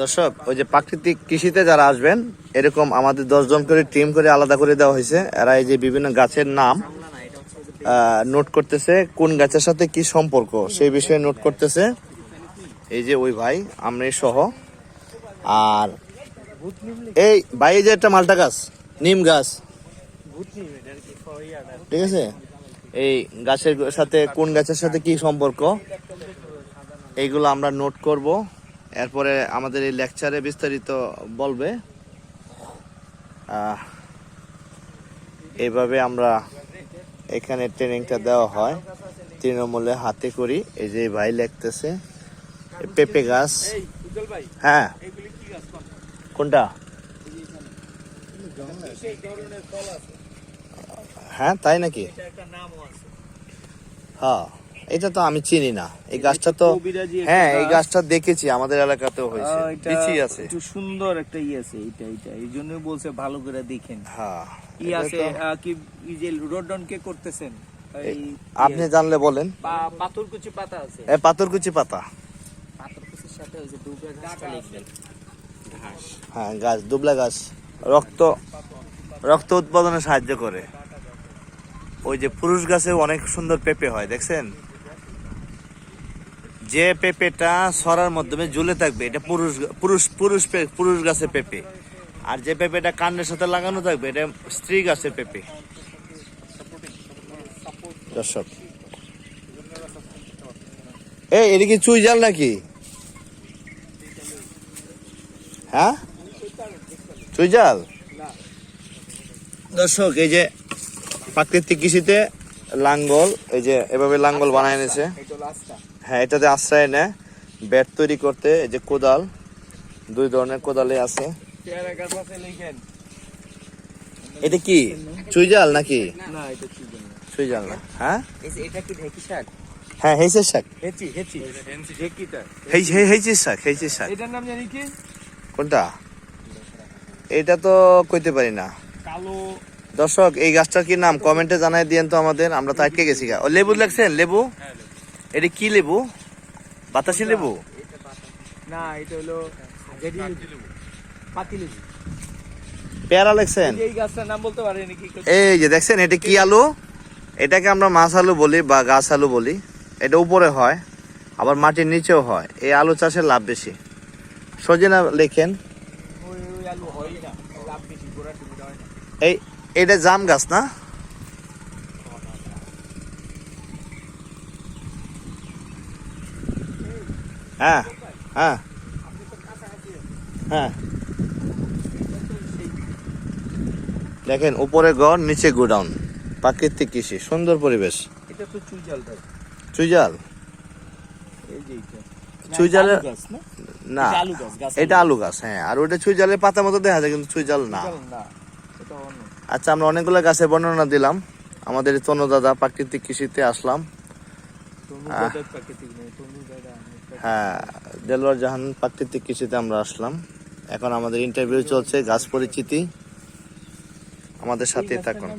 দর্শক, ওই যে প্রাকৃতিক কৃষিতে যারা আসবেন, এরকম আমাদের দশজন করে টিম করে আলাদা করে দেওয়া হয়েছে। এরা এই যে বিভিন্ন গাছের নাম নোট করতেছে কোন গাছের সাথে কি সম্পর্ক, সেই বিষয়ে নোট করতেছে। এই যে ওই ভাই আমরা সহ। আর এই ভাই যে একটা মালটা গাছ, নিম গাছ। ঠিক আছে? এই গাছের সাথে কোন গাছের সাথে কি সম্পর্ক, এইগুলো আমরা নোট করব। এরপরে আমাদের এই লেকচারে বিস্তারিত বলবে। এইভাবে আমরা এখানে ট্রেনিংটা দেওয়া হয়। তৃণমূলে হাতে করি। এই যে ভাই লিখতেছে পেঁপে গাছ। হ্যাঁ। কোনটা? হ্যাঁ তাই নাকি? হ্যাঁ। এটা তো আমি চিনি না। এই গাছটা তো হ্যাঁ এই গাছটা দেখেছি আমাদের এলাকাতেও হয়েছে। পিছিয়ে আছে। একটু সুন্দর একটা ই আছে এটা এটা এই জন্য বলছে ভালো করে দেখেন। হ্যাঁ ই আছে কি ই যে রোডন কে করতেছেন? আপনি জানলে বলেন। পাথরকুচি পাতা আছে। এ পাথরকুচি পাতা। পাথরকুচির সাথে ওই যে গাছটা লিখবেন ঘাস। হ্যাঁ গাছ দুবলা গাছ। রক্ত রক্ত উৎপাদনে সাহায্য করে। ওই যে পুরুষ গাছে অনেক সুন্দর পেঁপে হয় দেখছেন? যে পেঁপেটা সরার মাধ্যমে ঝুলে থাকবে, এটা পুরুষ পুরুষ পুরুষ পুরুষ গাছের পেঁপে। আর যে পেঁপেটা কান্ডের সাথে লাগানো থাকবে, এটা স্ত্রী গাছের পেঁপে। দর্শক। এই এদিকে চুই জাল নাকি? হ্যাঁ? চুই জাল? দর্শক, এই যে প্রাকৃতিক কৃষিতে লাঙ্গল এই যে এভাবে লাঙ্গল বানায় এনেছে। হ্যাঁ এটাতে আশ্রয় নেয় ব্যাট তৈরি করতে এই যে কোদাল দুই ধরনের কোদালে আছে। এটা কি চুই জাল নাকি? না এটা কি জানি চুই জাল না হ্যাঁ? এটা কি ঢেকি শাক? হ্যাঁ হেঁচের শাক। হেচি হেচি। ঢেকিটা। হেই হেঁচির শাক শাক। এটার নাম জানি কি? কোনটা? এটা তো কইতে পারি না। কালো দর্শক এই গাছটার কি নাম? কমেন্টে জানাই দিয়েন তো আমাদের আমরা তো আটকে গেছি গা। ও লেবু লাগছেন লেবু? এটা কি লেবু? বাতাসি লেবু? না এটা হলো পেয়ারা লাগছেন এই গাছটার নাম বলতে পারে নাকি এই যে দেখছেন এটা কি আলু? এটাকে আমরা মাছ আলু বলি বা গাছ আলু বলি। এটা উপরে হয় আবার মাটির নিচেও হয়। এই আলু চাষের লাভ বেশি। সজিনা লেখেন। ওই ওই আলু হয় না লাভ বেশি গোড়া টুকুটা হয় না। এই এটা জাম গাছ না? হ্যাঁ হ্যাঁ। হ্যাঁ। দেখেন উপরে গড় নিচে গোডাউন। প্রাকৃতিক কৃষি সুন্দর পরিবেশ। এটা তো চুই চুইজাল? এই যে এটা চুই জালের- গাছ না? এটা আলু গাছ, হ্যাঁ। আর ওইটা চুইজালের পাতা মতো দেখা যায় কিন্তু চুইজাল না। আচ্ছা আমরা অনেকগুলো গাছের বর্ণনা দিলাম। আমাদের তনু দাদা প্রাকৃতিক কৃষিতে আসলাম। হ্যাঁ দেলোয়ার জাহান প্রাকৃতিক কৃষিতে আমরা আসলাম। এখন আমাদের ইন্টারভিউ চলছে গাছ পরিচিতি। আমাদের সাথে থাকুন?